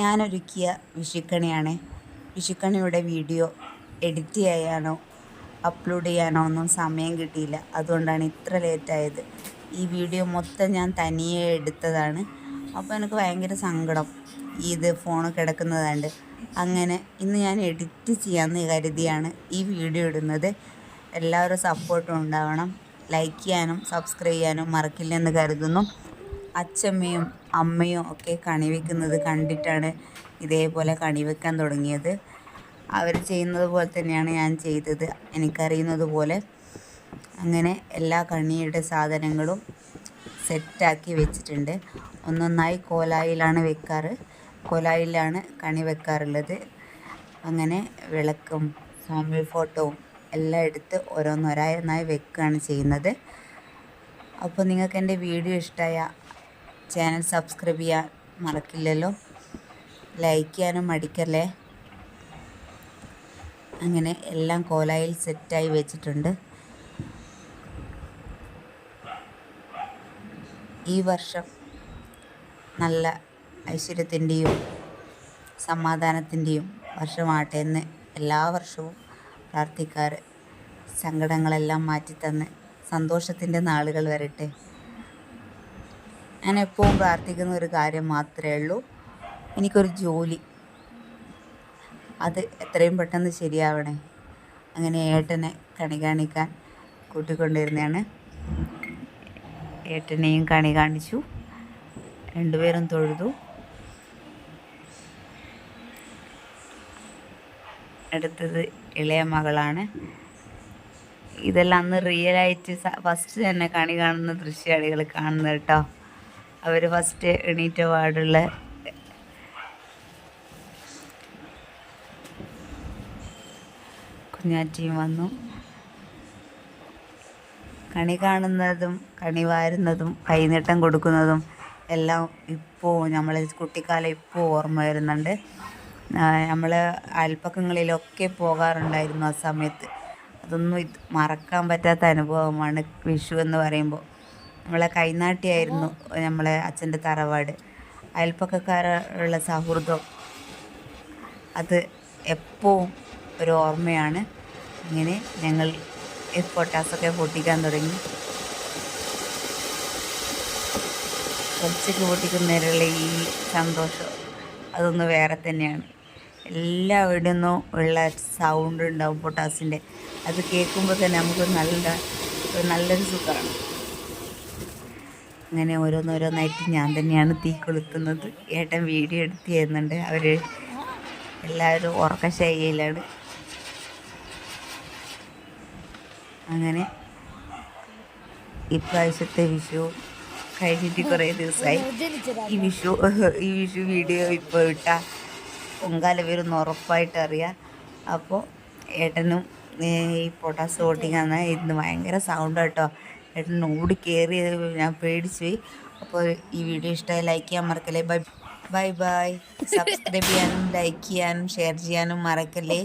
ഞാനൊരുക്കിയ വിഷുക്കണിയാണ്. വിഷുക്കണിയുടെ video edit ചെയ്യാനോ അപ്ലോഡ് ചെയ്യാനോ ഒന്നും സമയം കിട്ടിയില്ല. അതുകൊണ്ടാണ് ഇത്ര ലേറ്റായത് ഈ വീഡിയോ മൊത്തം ഞാൻ തനിയെ എടുത്തതാണ്. അപ്പോൾ എനിക്ക് ഭയങ്കര സങ്കടം. ഇത് ഫോൺ കിടക്കുന്നതാണ്ട് അങ്ങനെ ഇന്ന് ഞാൻ എഡിറ്റ് ചെയ്യാമെന്ന് കരുതിയാണ് ഈ വീഡിയോ ഇടുന്നത്. എല്ലാവരും സപ്പോർട്ടും ഉണ്ടാവണം. ലൈക്ക് ചെയ്യാനും സബ്സ്ക്രൈബ് ചെയ്യാനും മറക്കില്ലെന്ന് കരുതുന്നു. അച്ഛമ്മയും അമ്മയും ഒക്കെ കണി വെക്കുന്നത് കണ്ടിട്ടാണ് ഇതേപോലെ കണി വെക്കാൻ തുടങ്ങിയത്. അവർ ചെയ്യുന്നത് പോലെ തന്നെയാണ് ഞാൻ ചെയ്തത്. എനിക്കറിയുന്നത് പോലെ അങ്ങനെ എല്ലാ കണിയുടെ സാധനങ്ങളും സെറ്റാക്കി വെച്ചിട്ടുണ്ട്. ഒന്നൊന്നായി കോലായിലാണ് വെക്കാറ്. കോലായിലാണ് കണി വെക്കാറുള്ളത്. അങ്ങനെ വിളക്കും സ്വാമി ഫോട്ടോവും എല്ലാം എടുത്ത് ഓരോന്നോരോന്നായി വെക്കുകയാണ് ചെയ്യുന്നത്. അപ്പോൾ നിങ്ങൾക്ക് എന്റെ വീഡിയോ ഇഷ്ടമായ ചാനൽ സബ്സ്ക്രൈബ് ചെയ്യാൻ മറക്കില്ലല്ലോ. ലൈക്ക് ചെയ്യാനും മടിക്കല്ലേ? അങ്ങനെ എല്ലാം കോലായിൽ സെറ്റായി വെച്ചിട്ടുണ്ട്. ഈ വർഷം നല്ല ഐശ്വര്യത്തിന്റെയും സമാധാനത്തിന്റെയും വർഷമാകട്ടെ എന്ന് എല്ലാ വർഷവും പ്രാർത്ഥിക്കാറ്. സങ്കടങ്ങളെല്ലാം മാറ്റിത്തന്ന് സന്തോഷത്തിന്റെ നാളുകൾ വരട്ടെ. ഞാൻ എപ്പോഴും പ്രാർത്ഥിക്കുന്ന ഒരു കാര്യം മാത്രമേ ഉള്ളൂ. എനിക്കൊരു ജോലി. അത് എത്രയും പെട്ടെന്ന് ശരിയാവണേ. അങ്ങനെ ഏട്ടനെ കണി കാണിക്കാൻ കൂട്ടിക്കൊണ്ടിരുന്നതാണ് ഏട്ടനെയും കണി കാണിച്ചു രണ്ടുപേരും തൊഴുതു. അടുത്തത് ഇളയ മകളാണ്. ഇതെല്ലാം അന്ന് റിയലായിട്ട് ഫസ്റ്റ് തന്നെ കണി കാണുന്ന ദൃശ്യാളികൾ കാണുന്നത് കേട്ടോ. അവർ ഫസ്റ്റ് എണീറ്റ പാടുള്ള കുഞ്ഞാറ്റിയും വന്നു. കണി കാണുന്നതും കണി വാരുന്നതും കൈനീട്ടം കൊടുക്കുന്നതും എല്ലാം ഇപ്പോൾ നമ്മൾ കുട്ടിക്കാലം ഇപ്പോൾ ഓർമ്മ വരുന്നുണ്ട്. നമ്മൾ അയൽപ്പക്കങ്ങളിലൊക്കെ പോകാറുണ്ടായിരുന്നു ആ സമയത്ത്. അതൊന്നും മറക്കാൻ പറ്റാത്ത അനുഭവമാണ് വിഷു എന്ന് പറയുമ്പോൾ. നമ്മളെ കൈനാട്ടിയായിരുന്നു നമ്മളെ അച്ഛന്റെ തറവാട്. അയൽപ്പക്കക്കാരുള്ള സൗഹൃദം. അത് എപ്പോഴും ഒരു ഓർമ്മയാണ്. ഇങ്ങനെ ഞങ്ങൾ ഈ പൊട്ടാസൊക്കെ പൊട്ടിക്കാൻ തുടങ്ങി. കുറച്ചൊക്കെ പൊട്ടിക്കുന്നതിലുള്ള ഈ സന്തോഷം അതൊന്ന് വേറെ തന്നെയാണ്. എല്ലാവിടെ നിന്നും ഉള്ള സൗണ്ട് ഉണ്ടാവും പൊട്ടാസിന്റെ. അത് കേൾക്കുമ്പോൾ തന്നെ നമുക്ക് നല്ല നല്ലൊരു സുഖമാണ്. അങ്ങനെ ഓരോന്നോരോന്നായിട്ട് ഞാൻ തന്നെയാണ് തീ കൊളുത്തുന്നത്. ഏട്ടൻ വീഡിയോ എടുത്ത് ചെയ്യുന്നുണ്ട്. അവർ എല്ലാവരും ഉറക്കശൈലിയിലാണ്. അങ്ങനെ ഇപ്രാവശ്യത്തെ വിഷു കഴിഞ്ഞിട്ട് കുറേ ദിവസമായി. ഈ വിഷു ഈ വിഷു വീഡിയോ ഇപ്പോൾ ഇട്ട പൊങ്കാല വരുമെന്ന് ഉറപ്പായിട്ട് അറിയാം. അപ്പോൾ ഏട്ടനും ഈ പൊട്ടാസ് ഓട്ടിങ്ങാന്ന് ഇന്ന് ഭയങ്കര സൗണ്ട് കേട്ടോ ഏട്ടൻ ഓടി കയറി ഞാൻ പേടിച്ചു പോയി. അപ്പോൾ ഈ വീഡിയോ ഇഷ്ടമായി ലൈക്ക് ചെയ്യാൻ മറക്കല്ലേ. Bye bye bye. സബ്സ്ക്രൈബ് ചെയ്യാനും ലൈക്ക് ചെയ്യാനും ഷെയർ ചെയ്യാനും മറക്കല്ലേ.